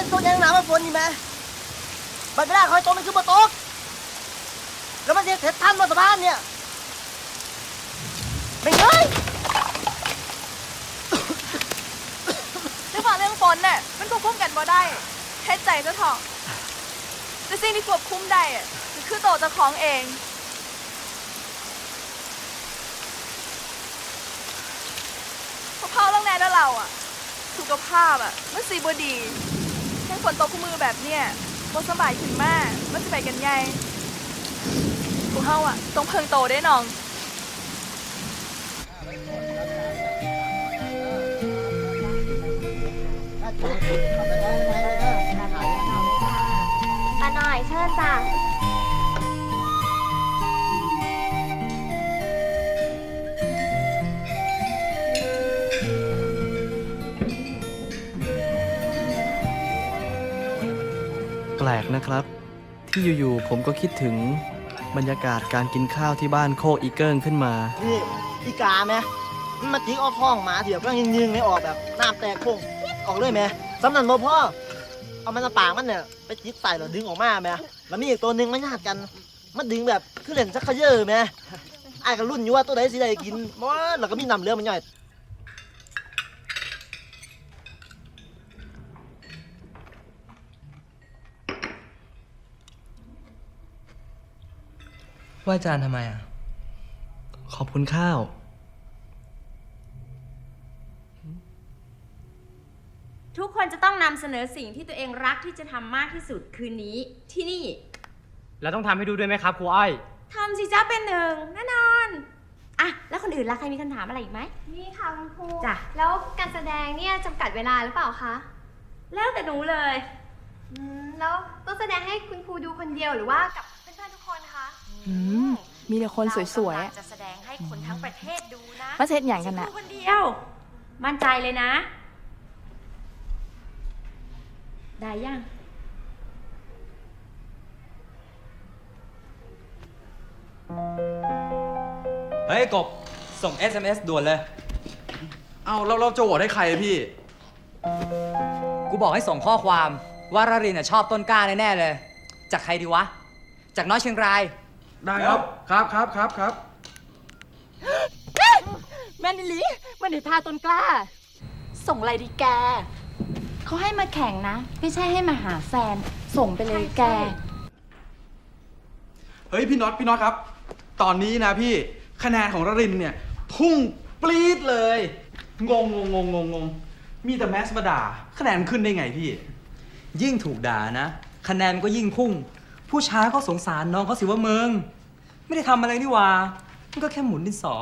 ันนี่แม่บัดไม่ได้คอยโตมันคือบ่ตกแล้วมันจะเสร็จทันบนสะพานเนี่ยไม่เงยเรื่องว่าเรื่องฝนน่ะมันควบคุมกันบ่ได้เฮ็ดใจเจ้าทองแต่สิ่งที่ควบคุมได้อะคือโตวเจ้าของเองพราะพ่อเรื่องแน่แล้วเราอะสุขภาพอะมันสีบดี ฝนตกคู่มือแบบเนี้ยบนสบายขึ้นมากมันจะไปกันใหญ่พวกเฮาอะต้องเพิ่งโตได้น้องมาหน่อยเชิญจ้ะ ปลกนะครับ ที่อยู่ๆผมก็คิดถึงบรรยากาศการกินข้าวที่บ้านโคกอีเกิลขึ้นมา นี่อีกาไหมมันมาจิกเอาท้องหมาเถียบก็ยังยิงไม่ออกแบบน้ำแตกโป่งออกเลยไหมสำนันบ่พ่อเอามันปากมันเนี่ยไปจิกใส่แล้วดึงออกมาไหมแล้วมีอีกตัวหนึ่งมันญาติกัน มันดึงแบบคือเล่นชักเขย่อไหมไอ้ายก็รุ่นอยู่ว่าตัวไหนสิได้กินบ่แล้วก็มีน้ำเหลืองมันย่อย ว่าจานทำไมอะ ขอบคุณข้าว ทุกคนจะต้องนำเสนอสิ่งที่ตัวเองรักที่จะทำมากที่สุดคืนนี้ที่นี่แล้วต้องทำให้ดูด้วยไหมครับครูอ้อย ทำสิจ้าเป็นหนึ่งแน่นอนอะแล้วคนอื่นล่ะใครมีคำถามอะไรอีกไหม นี่ค่ะคุณครูจ้ะ แล้วการแสดงเนี่ยจำกัดเวลาหรือเปล่าคะแล้วแต่หนูเลย อืมแล้วต้องแสดงให้คุณครูดูคนเดียวหรือว่ากับ มมีแต่คนสวยๆเราอะกำลังจะแสดงให้คนทั้งประเทศดูนะมาเซ็ตอย่างกันดูนะคนเดียว มั่นใจเลยนะ ได้ยังเฮ้ยกบ ส่ง SMS ด่วนเลย เอาแล้วเราจะโหวตให้ใครอะพี่ กูบอกให้ส่งข้อความ ว่ารารินน่ะชอบต้นกล้าแน่ ๆ เลย จากใครดีวะ จากน้อยเชียงราย ได้ครับ ครับครับครับครับแม่นิลีมันได้ทาต้นกล้า ส่งอะไรดีแก เขาให้มาแข่งนะ ไม่ใช่ให้มาหาแฟน ส่งไปเลยแก เฮ้ยพี่น็อตพี่น็อตครับ ตอนนี้นะพี่คะแนนของรรินเนี่ย พุ่งปรี๊ดเลย งงงงงงงงมีแต่แมสมาด่าคะแนนขึ้นได้ไงพี่ ยิ่งถูกด่านะ คะแนนมันก็ยิ่งพุ่ง ผู้ชายก็สงสารน้องเขาสิว่ามึง ไม่ได้ทำอะไรนี่หว่ามันก็แค่หมุนดินสอ